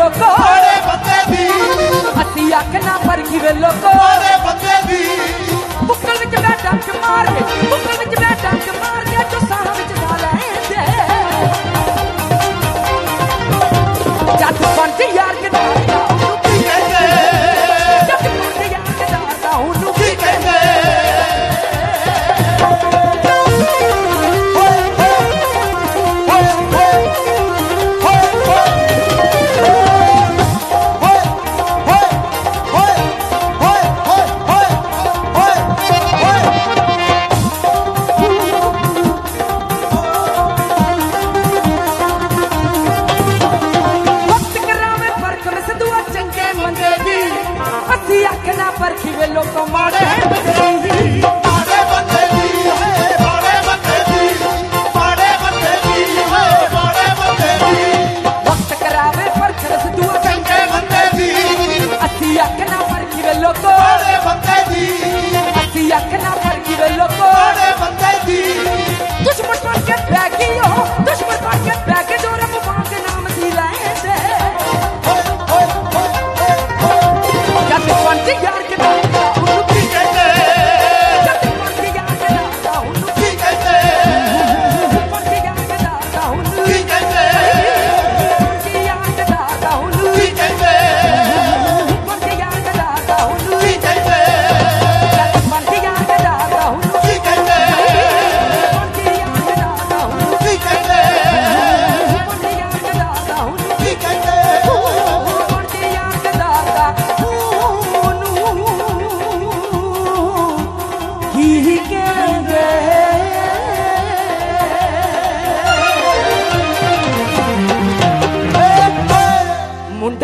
ਲੋਕੋ। ਮਾੜੇ ਬੰਦੇ ਦੀ। ਅੱਧੀ ਅੱਖ ਨਾ ਪਰਖੀ ਵੇ ਲੋਕੋ। ਮਾੜੇ ਬੰਦੇ ਦੀ। ਬੁੱਕਲ ਵਿੱਚ ਮੈਂ ਡੰਕ ਮਾਰ ਕੇ ਬੁੱਕਲ ਵਿੱਚ ਮੈਂ ਡੰਕ ਮਾਰ ਕੇ ਜੋ ਸਾਹਾਂ ਵਿੱਚ ਲਾ ਲੈਂਦੇ। ਜੱਟ ਪੰਜ ਯਾਰ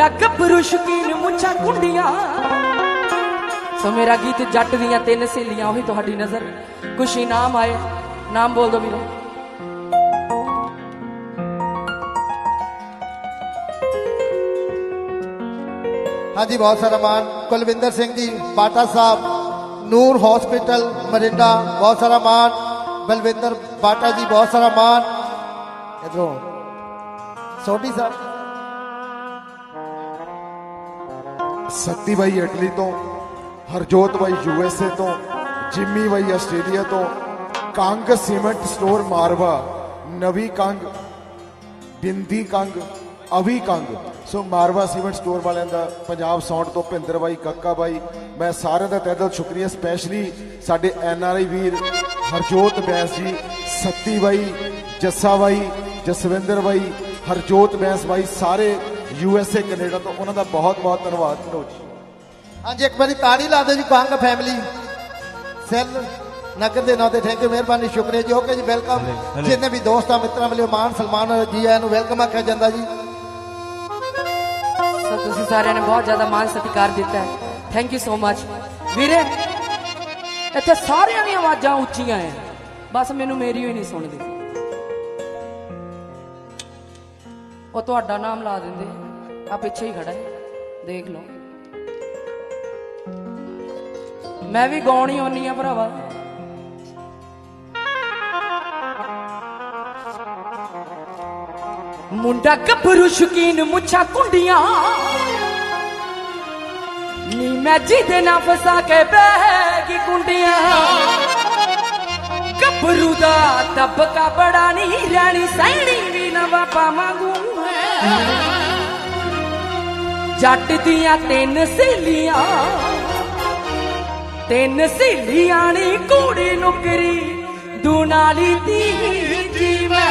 ਮੁੰਡਾ ਗੱਭਰੂ ਸ਼ਕੀਨ ਮੁੱਛਾਂ ਕੁੰਡੀਆਂ। ਸੋ ਮੇਰਾ ਗੀਤ ਜੱਟ ਦੀਆਂ ਤਿੰਨ ਸਹੇਲੀਆਂ, ਉਹੀ ਤੁਹਾਡੀ ਨਜ਼ਰ। ਖੁਸ਼ੀ ਨਾਮ ਆਏ। ਨਾਮ ਬੋਲ ਦੋ ਵੀਰੋ। ਹਾਂਜੀ, ਬਹੁਤ ਸਾਰਾ ਮਾਨ ਕੁਲਵਿੰਦਰ ਸਿੰਘ ਜੀ, ਬਾਟਾ ਸਾਹਿਬ, ਨੂਰ ਹਸਪੀਟਲ ਮਰਿੰਡਾ ਬਹੁਤ ਸਾਰਾ ਮਾਨ ਬਲਵਿੰਦਰ ਬਾਟਾ ਜੀ, ਬਹੁਤ ਸਾਰਾ ਮਾਨ ਇਧਰੋਂ ਸੋਢੀ ਸਾਹਿਬ। ਸੱਤੀ ਬਾਈ ਇਟਲੀ ਤੋਂ, ਹਰਜੋਤ ਬਾਈ ਯੂਐਸਏ ਤੋਂ, ਜਿੰਮੀ ਬਾਈ ਆਸਟ੍ਰੇਲੀਆ ਤੋਂ, Kang cement store Marwa, Navi Kang, Bindi Kang, Avi Kang. So Marwa cement store ਵਾਲਿਆਂ ਦਾ ਪੰਜਾਬ ਸਾਊਂਡ ਤੋਂ ਭਿੰਦਰ ਬਾਈ, ਕੱਕਾ ਬਾਈ, ਮੈਂ ਸਾਰਿਆਂ ਦਾ ਤਹਿ ਦਿਲ ਸ਼ੁਕਰੀਆ, ਸਪੈਸ਼ਲੀ ਸਾਡੇ ਐਨ ਆਰ ਆਈ ਵੀਰ ਹਰਜੋਤ ਬੈਂਸ ਜੀ, ਸੱਤੀ ਬਾਈ, ਜੱਸਾ ਬਾਈ, ਜਸਵਿੰਦਰ ਬਾਈ, ਹਰਜੋਤ ਬੈਂਸ ਬਾਈ, ਸਾਰੇ ਯੂ ਐਸ ਏ ਕੈਨੇਡਾ ਤੋਂ। ਉਹਨਾਂ ਦਾ ਬਹੁਤ ਬਹੁਤ ਧੰਨਵਾਦ ਕਰੋ ਜੀ। ਹਾਂਜੀ ਇੱਕ ਵਾਰੀ ਤਾੜੀ ਲਾ ਦਿਓ ਜੀ ਕਾਂਗ ਫੈਮਿਲੀ ਸੈਲ ਨਗਰ ਦੇ ਨਾਂ ਤੇ ਥੈਂਕ ਯੂ ਮਿਹਰਬਾਨੀ ਸ਼ੁਕਰੀਆ ਜੀ। ਓਕੇ ਜੀ ਵੈਲਕਮ ਜਿੰਨੇ ਵੀ ਦੋਸਤਾਂ ਮਿੱਤਰਾਂ ਵੱਲੋਂ ਮਾਨ ਸਲਮਾਨ ਜੀ ਆਇਆਂ ਨੂੰ ਵੈਲਕਮ ਆਖਿਆ ਜਾਂਦਾ ਜੀ। ਸੋ ਤੁਸੀਂ ਸਾਰਿਆਂ ਨੇ ਬਹੁਤ ਜ਼ਿਆਦਾ ਮਾਨ ਸਤਿਕਾਰ ਦਿੱਤਾ ਹੈ। ਥੈਂਕ ਯੂ ਸੋ ਮਚ ਵੀਰੇ ਇੱਥੇ ਸਾਰਿਆਂ ਦੀਆਂ ਆਵਾਜ਼ਾਂ ਉੱਚੀਆਂ ਐ ਬਸ ਮੈਨੂੰ ਮੇਰੀ ਹੀ ਨਹੀਂ ਸੁਣਦੀ। ਉਹ ਤੁਹਾਡਾ ਨਾਮ ਲਾ ਦਿੰਦੇ। ਆ ਪਿੱਛੇ ਹੀ ਖੜਾ ਹੈ। ਦੇਖ ਲਓ। ਮੈਂ ਵੀ ਗਾਉਣੀ ਆਉਣੀ ਆ ਭਰਾਵਾ। ਮੁੰਡਾ ਗੱਭਰੂ ਸ਼ਕੀਨ ਮੁੱਛਾਂ ਕੁੰਡੀਆਂ। ਨੀ ਮੈਂ ਜਿਹਦੇ ਨਾਲ ਫਸਾ ਕੇ ਬਹਿ ਗਈ ਕੁੰਡੀਆਂ। ਗੱਭਰੂ ਦਾ ਤਬਕਾ ਬੜਾ ਨਹੀਂ ਰਾਣੀ ਸੈਣੀ ਵੀ ਨਾ ਬਾਪਾ ਮੰਗੂ ਜੱਟ ਦੀਆਂ ਤਿੰਨ ਸਹੇਲੀਆਂ ਤਿੰਨ ਸਹੇਲੀਆਂ ਨੇ ਕੁੜੀ ਨੁਕਰੀ ਦੁਨਾਲੀ ਦੀ ਜੀਵੇ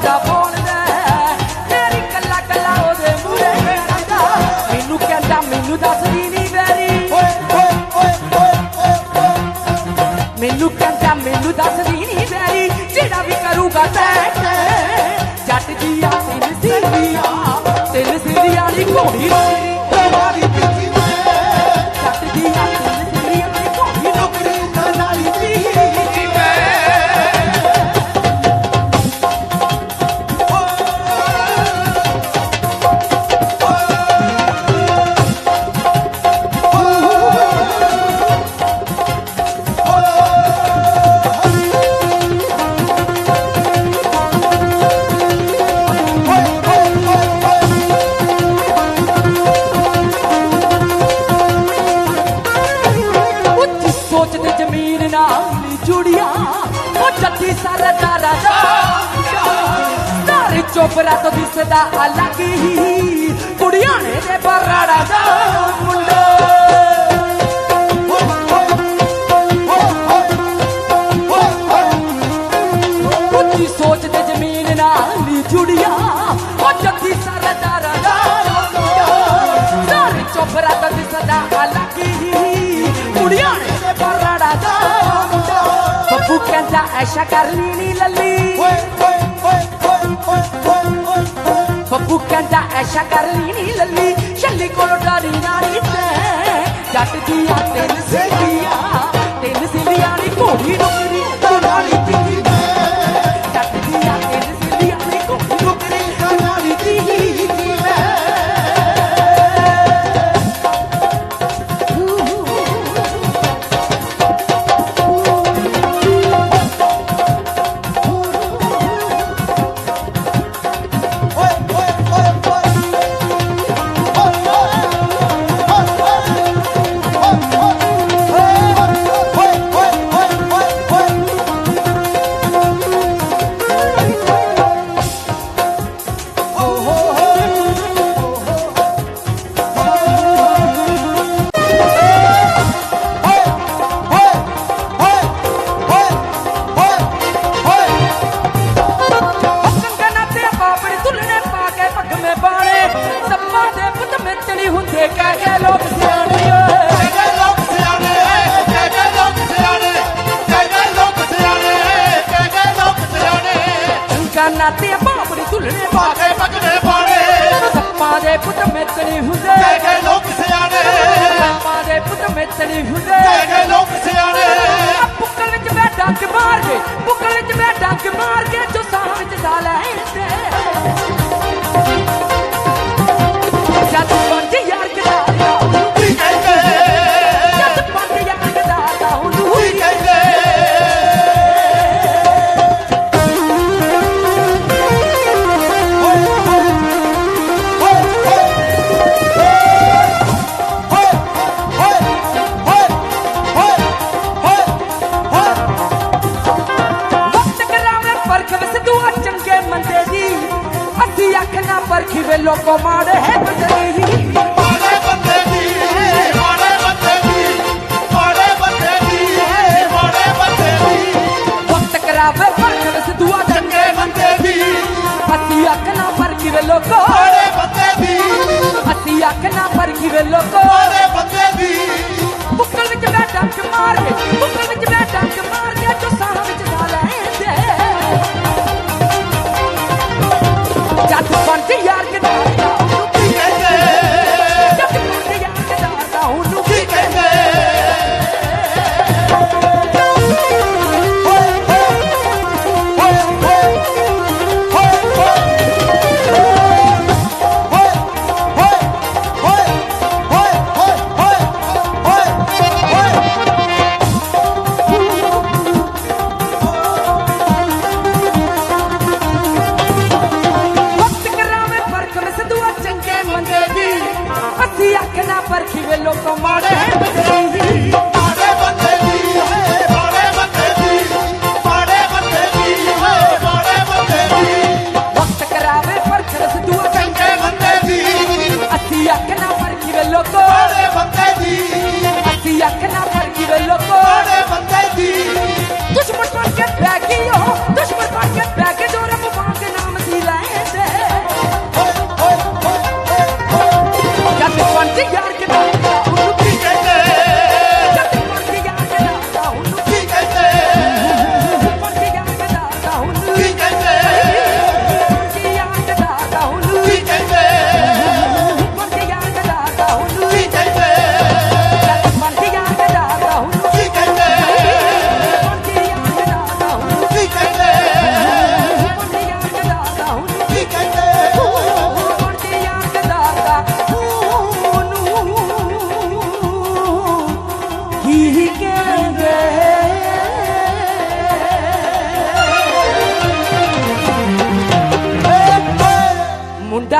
ਉਹਦਾ ਪਾਉਂਦਾ ਤੇਰੀ ਕੱਲਾ ਕੱਲਾ ਉਹਦੇ ਮੂਰੇ ਕਹਿੰਦਾ ਮੈਨੂੰ ਕਹਿੰਦਾ, ਮੈਨੂੰ ਦੱਸਦੀ ਨਹੀਂ ਵੈਰੀ। ਓਏ ਓਏ ਓਏ ਓਏ ਮੈਨੂੰ ਕਹਿੰਦਾ, ਮੈਨੂੰ ਦੱਸਦੀ ਨਹੀਂ ਵੈਰੀ। ਜਿਹੜਾ ਵੀ ਕਰੂਗਾ ਤੈਂ ਜੱਟ ਦੀ ਆਸੀਂ ਸੀਆ ਐਸ਼ਾ ਕਰ ਲਈ ਨੀ ਲੱਲੀ। ਬੱਬੂ ਕਹਿੰਦਾ ਐਸ਼ਾ ਕਰ ਲਈ ਨੀ ਲੱਲੀ। ਛੱਲੀ ਕੋਲ ਡਾਰੀ ਨਾਲੀ ਤੇ ਜੱਟ ਦੀਆਂ ਤਿੰਨ ਸਿਲੀਆਂ ਤਿੰਨ ਸਿਲੀਆਂ ਦੀ ਘੋੜੀ ਨੂੰ ਜਦ ਲੋਕੋ। ਮਾੜੇ ਬੰਦੇ ਦੀ। ਅੱਧੀ ਅੱਖ ਨਾ ਪਰਖੀ ਵੇ ਲੋਕੋ। ਮਾੜੇ ਬੰਦੇ ਦੀ। ਬੁੱਕਲ ਵਿੱਚ ਮੈਂ ਡੰਕ ਮਾਰ ਕੇ ਬੁੱਕਲ ਵਿੱਚ ਮੈਂ ਡੰਕ ਮਾਰ ਕੇ ਜੋ ਸਾਹ ਵਿੱਚ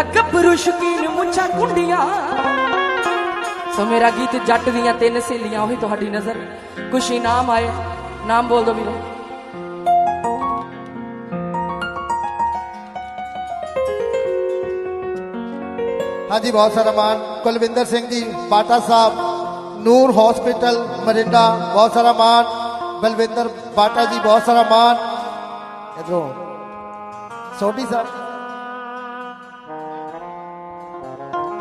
ਮੁੰਡਾ ਗੱਭਰੂ ਸ਼ਕੀਨ ਮੁੱਛਾਂ ਕੁੰਡੀਆਂ। ਸੋ ਮੇਰਾ ਗੀਤ ਜੱਟ ਦੀਆਂ ਤਿੰਨ ਸਹੇਲੀਆਂ, ਉਹੀ ਤੁਹਾਡੀ ਨਜ਼ਰ। ਖੁਸ਼ੀ ਨਾਮ ਆਏ। ਨਾਮ ਬੋਲ ਦੋ ਵੀਰੋ। ਹਾਂਜੀ, ਬਹੁਤ ਸਾਰਾ ਮਾਨ ਕੁਲਵਿੰਦਰ ਸਿੰਘ ਜੀ, ਬਾਟਾ ਸਾਹਿਬ, ਨੂਰ ਹਸਪੀਟਲ ਮਰਿੰਡਾ ਬਹੁਤ ਸਾਰਾ ਮਾਨ ਬਲਵਿੰਦਰ ਬਾਟਾ ਜੀ, ਬਹੁਤ ਸਾਰਾ ਮਾਨ ਇਧਰੋਂ ਸੋਢੀ ਸਾਹਿਬ।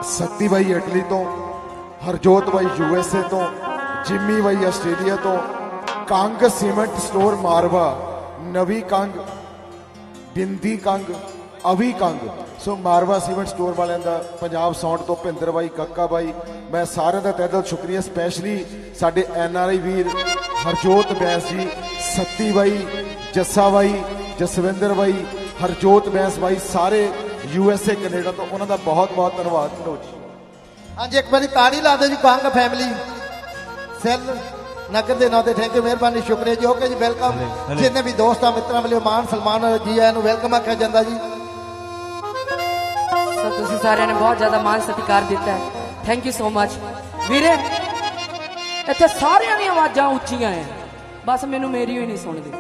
ਸੱਤੀ ਬਾਈ ਇਟਲੀ ਤੋਂ ਹਰਜੋਤ ਬਾਈ ਯੂਐਸਏ ਤੋਂ, ਜਿੰਮੀ ਬਾਈ ਆਸਟ੍ਰੇਲੀਆ ਤੋਂ, Kang cement store Marwa, Navi Kang, Bindi Kang, Avi Kang. So Marwa cement store ਵਾਲਿਆਂ ਦਾ ਪੰਜਾਬ ਸਾਊਂਡ ਤੋਂ ਭਿੰਦਰ ਬਾਈ, ਕੱਕਾ ਬਾਈ, ਮੈਂ ਸਾਰਿਆਂ ਦਾ ਤਹਿ ਦਿਲ ਸ਼ੁਕਰੀਆ, ਸਪੈਸ਼ਲੀ ਸਾਡੇ ਐਨ ਆਰ ਆਈ ਵੀਰ ਹਰਜੋਤ ਬੈਂਸ ਜੀ, ਸੱਤੀ ਬਾਈ, ਜੱਸਾ ਬਾਈ, ਜਸਵਿੰਦਰ ਬਾਈ, ਹਰਜੋਤ ਬੈਂਸ ਬਾਈ, ਸਾਰੇ ਯੂ ਐਸ ਏ ਕੈਨੇਡਾ ਤੋਂ ਉਹਨਾਂ ਦਾ ਬਹੁਤ ਬਹੁਤ ਧੰਨਵਾਦ ਕਰੋ ਜੀ। ਹਾਂਜੀ ਇੱਕ ਵਾਰੀ ਤਾੜੀ ਲਾ ਦਿਓ ਜੀ ਕਾਂਗ ਫੈਮਿਲੀ ਸੈਲ ਨਗਰ ਦੇ ਨਾਂ ਤੇ ਥੈਂਕ ਯੂ ਮਿਹਰਬਾਨੀ ਸ਼ੁਕਰੀਆ ਜੀ। ਓਕੇ ਜੀ ਵੈਲਕਮ ਜਿੰਨੇ ਵੀ ਦੋਸਤਾਂ ਮਿੱਤਰਾਂ ਵੱਲੋਂ ਮਾਨ ਸਲਮਾਨ ਜੀ ਆਇਆਂ ਨੂੰ ਵੈਲਕਮ ਆਖਿਆ ਜਾਂਦਾ ਜੀ। ਸੋ ਤੁਸੀਂ ਸਾਰਿਆਂ ਨੇ ਬਹੁਤ ਜ਼ਿਆਦਾ ਮਾਨ ਸਤਿਕਾਰ ਦਿੱਤਾ ਹੈ। ਥੈਂਕ ਯੂ ਸੋ ਮਚ ਵੀਰੇ ਇੱਥੇ ਸਾਰਿਆਂ ਦੀਆਂ ਆਵਾਜ਼ਾਂ ਉੱਚੀਆਂ ਐ ਬਸ ਮੈਨੂੰ ਮੇਰੀ ਹੀ ਨਹੀਂ ਸੁਣਦੀ।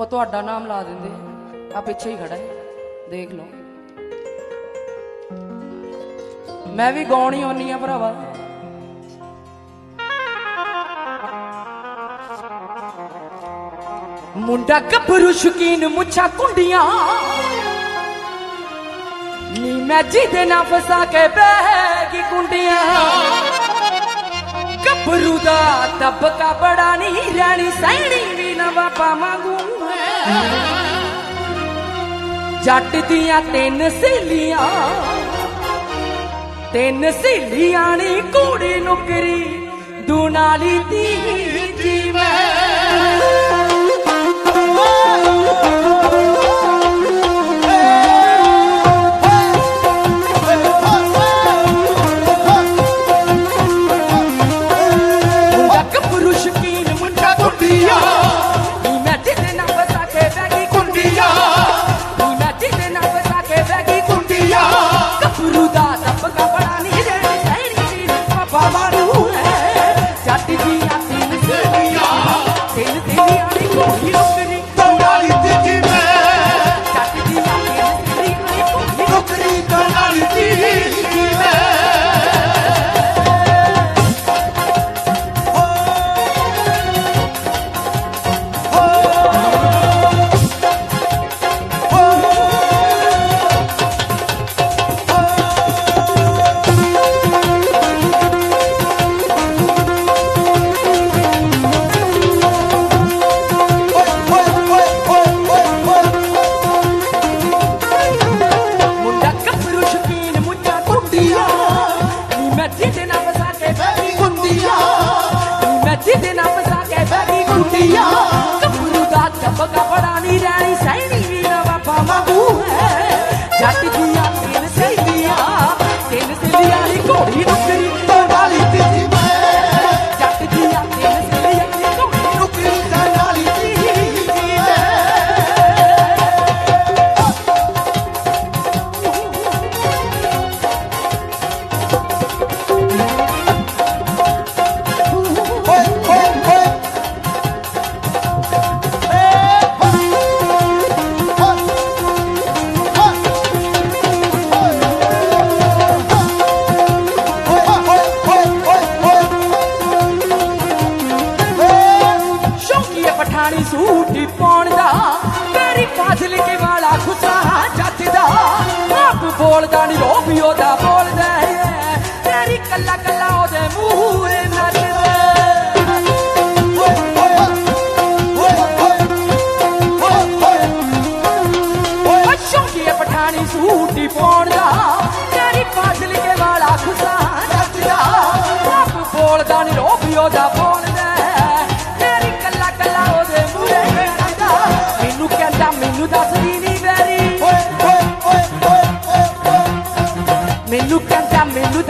ਉਹ ਤੁਹਾਡਾ ਨਾਮ ਲਾ ਦਿੰਦੇ। ਆ ਪਿੱਛੇ ਹੀ ਖੜਾ ਹੈ। ਦੇਖ ਲਓ। ਮੈਂ ਵੀ ਗਾਉਣੀ ਆਉਣੀ ਆ ਭਰਾਵਾ। ਮੁੰਡਾ ਗੱਭਰੂ ਸ਼ਕੀਨ ਮੁੱਛਾਂ ਕੁੰਡੀਆਂ। ਨੀ ਮੈਂ ਜਿਹਦੇ ਨਾਲ ਫਸਾ ਕੇ ਬਹਿ ਗਈ ਕੁੰਡੀਆਂ। ਗੱਭਰੂ ਦਾ ਤਬਕਾ ਬੜਾ ਨਹੀਂ, ਰਾਣੀ ਸੈਣੀ ਵੀ ਨਾ ਵਾਪਾ ਮੰਗੂ ਜੱਟ ਦੀਆਂ ਤਿੰਨ ਸਹੇਲੀਆਂ ਤਿੰਨ ਸਹੇਲੀਆਂ ਨੇ ਕੁੜੀ ਨੁਕਰੀ ਦੁਨਾਲੀ ਦੀ ਜੀਵੇ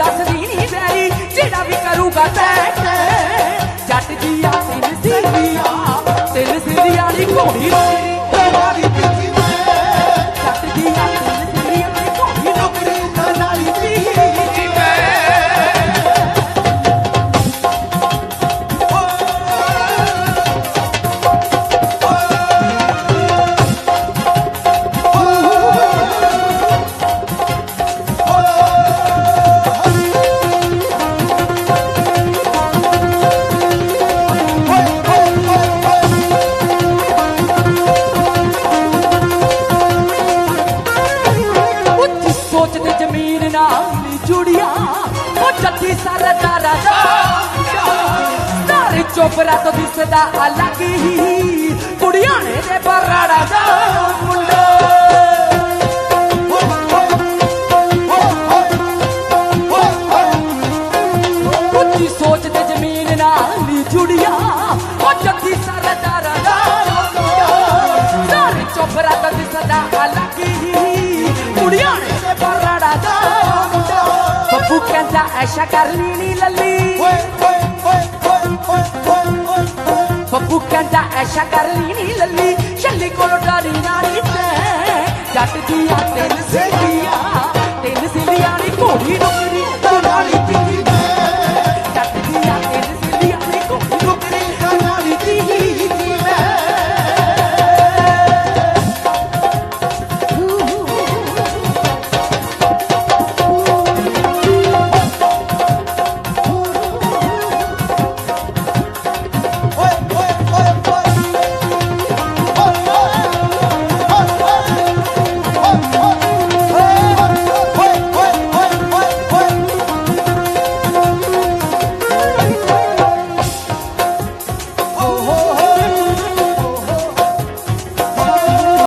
ਦੱਸਦੀ ਨਹੀਂ ਜਿਹੜਾ ਵੀ ਕਰੂਗਾ ਟੈਕ ਜੱਟ ਦੀ ਵਾਲੀ ਘੋੜੀ ਐਸ਼ਾ ਕਰ ਲਈ ਨੀ ਲੱਲੀ। ਬੱਬੂ ਕਹਿੰਦਾ ਐਸ਼ਾ ਕਰ ਲਈ ਨੀ ਲੱਲੀ। ਛੱਲੀ ਕੋਲ ਡਾਰੀ ਨਾਲੀ ਤੇ ਜੱਟ ਦੀਆਂ ਤਿੰਨ ਸਿਲੀਆਂ ਤਿੰਨ ਸਿਲੀਆਂ ਦੀ ਘੋੜੀ ਡੋਰੀ